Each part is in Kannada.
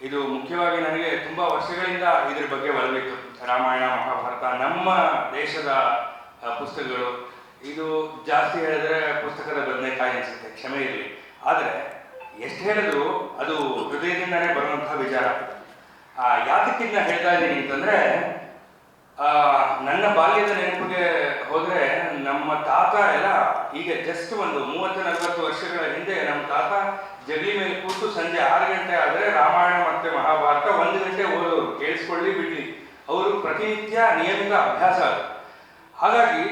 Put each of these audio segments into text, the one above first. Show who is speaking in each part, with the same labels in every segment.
Speaker 1: ಇದು ಮುಖ್ಯವಾಗಿ ನನಗೆ ತುಂಬ ವರ್ಷಗಳಿಂದ ಇದ್ರ ಬಗ್ಗೆ ಒಲವಿತ್ತು ರಾಮಾಯಣ ಮಹಾಭಾರತ ನಮ್ಮ ದೇಶದ ಪುಸ್ತಕಗಳು. ಇದು ಜಾಸ್ತಿ ಹೇಳಿದ್ರೆ ಪುಸ್ತಕದ ಬದನೆಕಾಯಿ ಅನಿಸುತ್ತೆ ಕ್ಷಮೆ ಇರಲಿ. ಆದರೆ ಎಷ್ಟು ಹೇಳಿದ್ರು ಅದು ಹೃದಯದಿಂದನೇ ಬರುವಂತಹ ವಿಚಾರ. ಆ, ಯಾತಕ್ಕಿಂತ ಹೇಳ್ತಾ ಇದ್ದೀನಿ ಅಂತಂದ್ರೆ ಆ, ನನ್ನ ಬಾಲ್ಯದ ನೆನಪಿಗೆ ಹೋದ್ರೆ ನಮ್ಮ ತಾತ ಎಲ್ಲ ಈಗ ಜಸ್ಟ್ ಒಂದು ಮೂವತ್ತು ನಲವತ್ತು ವರ್ಷಗಳ ಹಿಂದೆ ನಮ್ಮ ತಾತ ಜಗಲಿ ಮೇಲೆ ಕೂತು ಸಂಜೆ ಆರು ಪ್ರತಿನಿತ್ಯ ನಿಯಮಿತ ಅಭ್ಯಾಸ ಅದು ಹಾಗಾಗಿ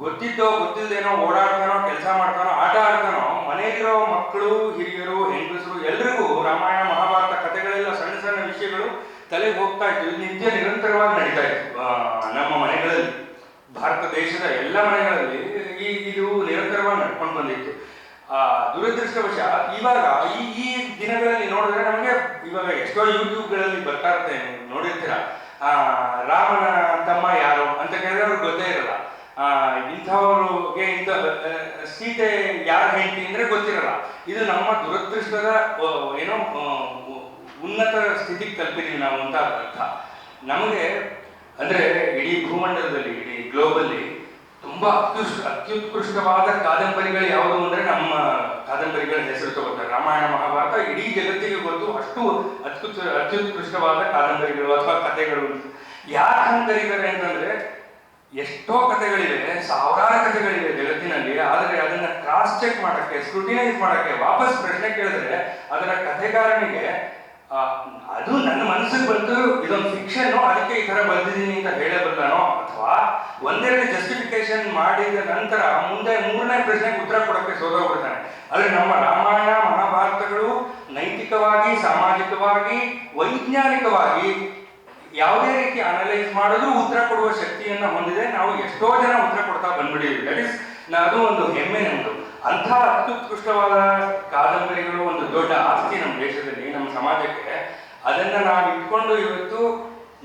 Speaker 1: ಗೊತ್ತಿದ್ದೋ ಗೊತ್ತಿಲ್ಲದೇನೋ ಓಡಾಡ್ತಾನೋ ಕೆಲಸ ಮಾಡ್ತಾನೋ ಆಟ ಆಡ್ತಾನೋ ಮನೆಯಲ್ಲಿರೋ ಮಕ್ಕಳು ಹಿರಿಯರು ಹೆಂಗಸರು ಎಲ್ರಿಗೂ ರಾಮಾಯಣ ಮಹಾಭಾರತ ಕಥೆಗಳೆಲ್ಲ ಸಣ್ಣ ಸಣ್ಣ ವಿಷಯಗಳು ತಲೆಗೆ ಹೋಗ್ತಾ ಇತ್ತು. ನಿತ್ಯ ನಿರಂತರವಾಗಿ ನಡೀತಾ ಇತ್ತು. ನಮ್ಮ ಮನೆಗಳಲ್ಲಿ ಭಾರತ ದೇಶದ ಎಲ್ಲ ಮನೆಗಳಲ್ಲಿ ಈ ಇದು ನಿರಂತರವಾಗಿ ನಡ್ಕೊಂಡು ಬಂದಿತ್ತು. ಆ, ದುರದೃಷ್ಟವಶ ಇವಾಗ ಈ ಈ ದಿನಗಳಲ್ಲಿ ನೋಡಿದ್ರೆ ನಮಗೆ ಇವಾಗ ಎಷ್ಟೋ ಯೂಟ್ಯೂಬ್ಗಳಲ್ಲಿ ಬರ್ತಾ ಇರ್ತೇನೆ ನೋಡಿರ್ತೀರ? ರಾಮನ ತಮ್ಮ ಯಾರು ಅಂತ ಕೇಳಿದ್ರೆ ಗೊತ್ತೇ ಇರಲ್ಲ. ಇಂಥವ್ರಿಗೆ ಇಂಥ ಸೀತೆ ಯಾರ ಹೆಂಡತಿ ಅಂದ್ರೆ ಗೊತ್ತಿರಲ್ಲ. ಇದು ನಮ್ಮ ದುರದೃಷ್ಟದ ಏನೋ ಉನ್ನತ ಸ್ಥಿತಿಗೆ ತಲುಪಿದೀವಿ ನಾವು ಅಂತ ಅರ್ಥ. ನಮಗೆ, ಅಂದ್ರೆ ಇಡೀ ಭೂಮಂಡಲದಲ್ಲಿ, ಇಡೀ ಗ್ಲೋಬಲ್ಲಿ ತುಂಬಾ ಅತ್ಯುಷ್ ಅತ್ಯುತ್ಕೃಷ್ಟವಾದ ಕಾದಂಬರಿಗಳು ಯಾವುದು ಅಂದ್ರೆ ನಮ್ಮ ಕಾದಂಬರಿಗಳ ಹೆಸರು ತಗೋತಾರೆ ರಾಮಾಯಣ, ಮಹಾಭಾರತ, ಇಡೀ ಜಗತ್ತಿಗೆ ಗೊತ್ತು ಅಷ್ಟು ಅತ್ಯುತ್ ಅತ್ಯುತ್ಕೃಷ್ಟವಾದ ಕಾದಂಬರಿಗಳು ಅಥವಾ ಕಥೆಗಳು. ಯಾಕೆ ಹಂಗೆ ಕರೀತಾರೆ ಅಂತಂದ್ರೆ ಎಷ್ಟೋ ಕಥೆಗಳಿವೆ, ಸಾವಿರಾರು ಕಥೆಗಳಿವೆ ಜಗತ್ತಿನಲ್ಲಿ, ಆದರೆ ಅದನ್ನ ಕ್ರಾಸ್ ಚೆಕ್ ಮಾಡಕ್ಕೆ ಸ್ಕ್ರೂಟಿನೈಸ್ ಮಾಡಕ್ಕೆ, ವಾಪಸ್ ಪ್ರಶ್ನೆ ಕೇಳಿದ್ರೆ ಅದರ ಕಥೆಗಾರನಿಗೆ ಅದು ನನ್ನ ಮನಸ್ಸಿಗೆ ಬಂತು, ಇದೊಂದು ಫಿಕ್ಷನ್ ಅದಕ್ಕೆ ಈ ತರ ಬಂದಿದ್ದೀನಿ ಅಂತ ಹೇಳಬಲ್ಲನೋ, ಅಥವಾ ಒಂದೆರಡು ಜಸ್ಟಿಫಿಕೇಶನ್ ಮಾಡಿದ ನಂತರ ಮುಂದೆ ಮೂರನೇ ಪ್ರಶ್ನೆಗೆ ಉತ್ತರ ಕೊಡಕ್ಕೆ ಸೋದೋಗ್ಬಿಡ್ತಾನೆ ಆದರೆ ನಮ್ಮ ರಾಮಾಯಣ ಮಹಾಭಾರತಗಳು ನೈತಿಕವಾಗಿ, ಸಾಮಾಜಿಕವಾಗಿ, ವೈಜ್ಞಾನಿಕವಾಗಿ ಯಾವುದೇ ರೀತಿ ಅನಲೈಸ್ ಮಾಡಿದ್ರು ಉತ್ತರ ಕೊಡುವ ಶಕ್ತಿಯನ್ನು ಹೊಂದಿದೆ. ನಾವು ಎಷ್ಟೋ ಜನ ಉತ್ತರ ಕೊಡ್ತಾ ಬಂದ್ಬಿಟ್ಟಿದ್ವಿ. ದಟ್ ಇಸ್ ಅದು ಒಂದು ಹೆಮ್ಮೆ ನಮ್ಮದು ಅಂಥ ಅತ್ಯುತ್ಕೃಷ್ಟವಾದ ಕಾದಂಬರಿಗಳು ಒಂದು ದೊಡ್ಡ ಆಸ್ತಿ ನಮ್ಮ ದೇಶದಲ್ಲಿ, ನಮ್ಮ ಸಮಾಜಕ್ಕೆ. ಅದನ್ನ ನಾವು ಇಟ್ಕೊಂಡು ಇವತ್ತು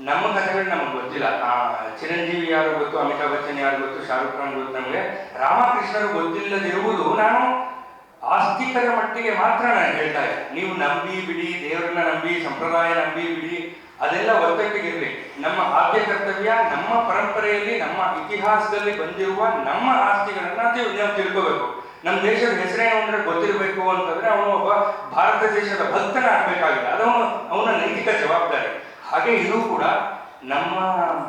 Speaker 1: ನಮ್ಮ ಕಥೆಗಳು ನಮಗೆ ಗೊತ್ತಿಲ್ಲ. ಚಿರಂಜೀವಿ ಯಾರು ಗೊತ್ತು, ಅಮಿತಾಬ್ ಬಚ್ಚನ್ ಯಾರು ಗೊತ್ತು, ಶಾರುಖ್ ಖಾನ್ ಗೊತ್ತು ನಮಗೆ. ರಾಮಕೃಷ್ಣರು ಗೊತ್ತಿಲ್ಲದಿರುವುದು ನಾನು ಆಸ್ತಿಕರ ಮಟ್ಟಿಗೆ ಮಾತ್ರ ನಾನು ಹೇಳ್ತಾ ಇದ್ದೆ. ನೀವು ನಂಬಿ ಬಿಡಿ, ದೇವರನ್ನ ನಂಬಿ, ಸಂಪ್ರದಾಯ ನಂಬಿ ಬಿಡಿ, ಅದೆಲ್ಲ ಒತ್ತಟ್ಟಿಗಿರಲಿ. ನಮ್ಮ ಆದ್ಯ ಕರ್ತವ್ಯ, ನಮ್ಮ ಪರಂಪರೆಯಲ್ಲಿ, ನಮ್ಮ ಇತಿಹಾಸದಲ್ಲಿ ಬಂದಿರುವ ನಮ್ಮ ಆಸ್ತಿಗಳನ್ನ ನಾವು ತಿಳ್ಕೋಬೇಕು. ನಮ್ಮ ದೇಶದ ಹೆಸರೇನು ಅಂದ್ರೆ ಗೊತ್ತಿರಬೇಕು ಅಂತಂದ್ರೆ ಅವನು ಒಬ್ಬ ಭಾರತ ದೇಶದ ಭಕ್ತನಾಗಬೇಕಾಗಿಲ್ಲ. ಅದವನು ಅವನ ನೈತಿಕ ಜವಾಬ್ದಾರಿ ಹಾಗೆ ಇದು ಕೂಡ ನಮ್ಮ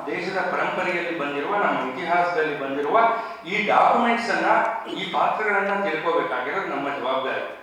Speaker 1: ದೇಶದ ಪರಂಪರೆಯಲ್ಲಿ ಬಂದಿರುವ, ನಮ್ಮ ಇತಿಹಾಸದಲ್ಲಿ ಬಂದಿರುವ ಈ ಡಾಕ್ಯುಮೆಂಟ್ಸ್ ಅನ್ನ, ಈ ಪಾತ್ರಗಳನ್ನ ತಿಳ್ಕೋಬೇಕಾಗಿರೋದು ನಮ್ಮ ಜವಾಬ್ದಾರಿ.